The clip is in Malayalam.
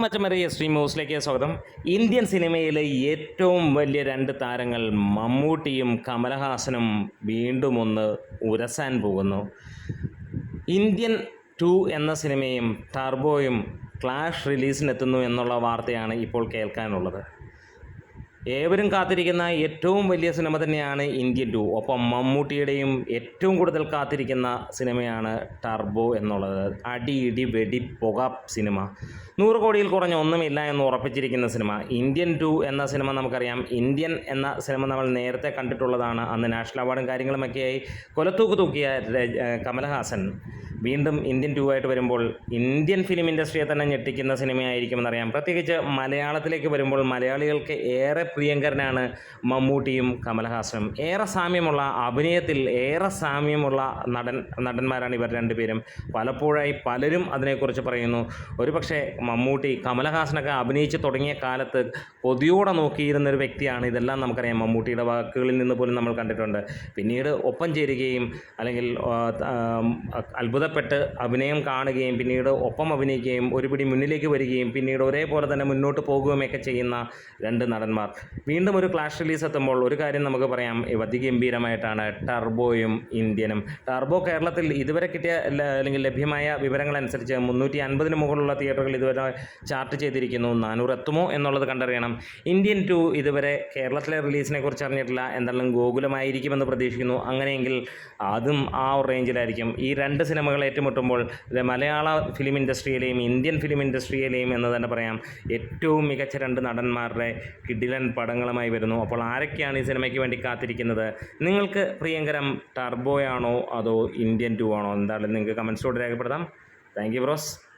മച്ചമറിയ സ്ട്രീം ന്യൂസിലേക്ക് സ്വാഗതം. ഇന്ത്യൻ സിനിമയിലെ ഏറ്റവും വലിയ രണ്ട് താരങ്ങൾ മമ്മൂട്ടിയും കമലഹാസനും വീണ്ടും ഒന്ന് ഉരസാൻ പോകുന്നു. ഇന്ത്യൻ ടു എന്ന സിനിമയും ടർബോയും ക്ലാഷ് റിലീസിനെത്തുന്നു എന്നുള്ള വാർത്തയാണ് ഇപ്പോൾ കേൾക്കാനുള്ളത്. ഏവരും കാത്തിരിക്കുന്ന ഏറ്റവും വലിയ സിനിമ തന്നെയാണ് ഇന്ത്യൻ ടു. ഒപ്പം മമ്മൂട്ടിയുടെയും ഏറ്റവും കൂടുതൽ കാത്തിരിക്കുന്ന സിനിമയാണ് ടർബോ എന്നുള്ളത്. അടി ഇടി വെടി പുക സിനിമ. നൂറ് കോടിയിൽ കുറഞ്ഞ ഒന്നുമില്ല എന്ന് ഉറപ്പിച്ചിരിക്കുന്ന സിനിമ. ഇന്ത്യൻ ടു എന്ന സിനിമ നമുക്കറിയാം. ഇന്ത്യൻ എന്ന സിനിമ നമ്മൾ നേരത്തെ കണ്ടിട്ടുള്ളതാണ്. അന്ന് നാഷണൽ അവാർഡും കാര്യങ്ങളുമൊക്കെയായി. കൊലത്തൂക്ക് തൂക്കിയ കമലഹാസൻ. വീണ്ടും ഇന്ത്യൻ ടു ആയിട്ട് വരുമ്പോൾ ഇന്ത്യൻ ഫിലിം ഇൻഡസ്ട്രിയെ തന്നെ ഞെട്ടിക്കുന്ന സിനിമയായിരിക്കുമെന്നറിയാം. പ്രത്യേകിച്ച് മലയാളത്തിലേക്ക് വരുമ്പോൾ മലയാളികൾക്ക് ഏറെ പ്രിയങ്കരനാണ് മമ്മൂട്ടിയും കമലഹാസനും. ഏറെ സാമ്യമുള്ള അഭിനയത്തിൽ ഏറെ സാമ്യമുള്ള നടൻ നടന്മാരാണ് ഇവർ രണ്ടുപേരും. പലപ്പോഴായി പലരും അതിനെക്കുറിച്ച് പറയുന്നു. ഒരുപക്ഷെ മമ്മൂട്ടി കമലഹാസനൊക്കെ അഭിനയിച്ച് തുടങ്ങിയ കാലത്ത് കൊതിയോടെ നോക്കിയിരുന്ന ഒരു വ്യക്തിയാണ്. ഇതെല്ലാം നമുക്കറിയാം. മമ്മൂട്ടിയുടെ വാക്കുകളിൽ നിന്ന് പോലും നമ്മൾ കണ്ടിട്ടുണ്ട്. പിന്നീട് ഒപ്പം ചേരുകയും അല്ലെങ്കിൽ ആ, ആ, അഭിനയം കാണുകയും പിന്നീട് ഒപ്പം അഭിനയിക്കുകയും ഒരു പിടി മുന്നിലേക്ക് വരികയും പിന്നീട് ഒരേപോലെ തന്നെ മുന്നോട്ട് പോകുകയുമൊക്കെ ചെയ്യുന്ന രണ്ട് നടന്മാർ. വീണ്ടും ഒരു ക്ലാഷ് റിലീസ് എത്തുമ്പോൾ ഒരു കാര്യം നമുക്ക് പറയാം. അതിഗംഭീരമായിട്ടാണ് ടർബോയും ഇന്ത്യനും. ടർബോ കേരളത്തിൽ ഇതുവരെ കിട്ടിയ അല്ലെങ്കിൽ ലഭ്യമായ വിവരങ്ങളനുസരിച്ച് മുന്നൂറ്റി അൻപതിന് മുകളിലുള്ള തിയേറ്ററുകൾ ഇതുവരെ ചാർട്ട് ചെയ്തിരിക്കുന്നു. നാനൂറ് എത്തുമോ എന്നുള്ളത് കണ്ടറിയണം. ഇന്ത്യൻ ടു ഇതുവരെ കേരളത്തിലെ റിലീസിനെ കുറിച്ച് അറിഞ്ഞിട്ടില്ല. എന്തായാലും ഗോകുലമായിരിക്കുമെന്ന് പ്രതീക്ഷിക്കുന്നു. അങ്ങനെയെങ്കിൽ അതും ആ റേഞ്ചിലായിരിക്കും ഈ രണ്ട് സിനിമകൾ ഏറ്റുമുട്ടുമ്പോൾ ഇത് മലയാള ഫിലിം ഇൻഡസ്ട്രിയിലെയും ഇന്ത്യൻ ഫിലിം ഇൻഡസ്ട്രിയിലെയും എന്ന് തന്നെ പറയാം ഏറ്റവും മികച്ച രണ്ട് നടന്മാരുടെ കിഡിലൻ പടങ്ങളുമായി വരുന്നു. അപ്പോൾ ആരൊക്കെയാണ് ഈ സിനിമയ്ക്ക് വേണ്ടി കാത്തിരിക്കുന്നത്? നിങ്ങൾക്ക് പ്രിയങ്കരം ടർബോയാണോ അതോ ഇന്ത്യൻ ടു ആണോ? എന്തായാലും നിങ്ങൾക്ക് കമൻസിലൂടെ രേഖപ്പെടുത്താം. Thank you bros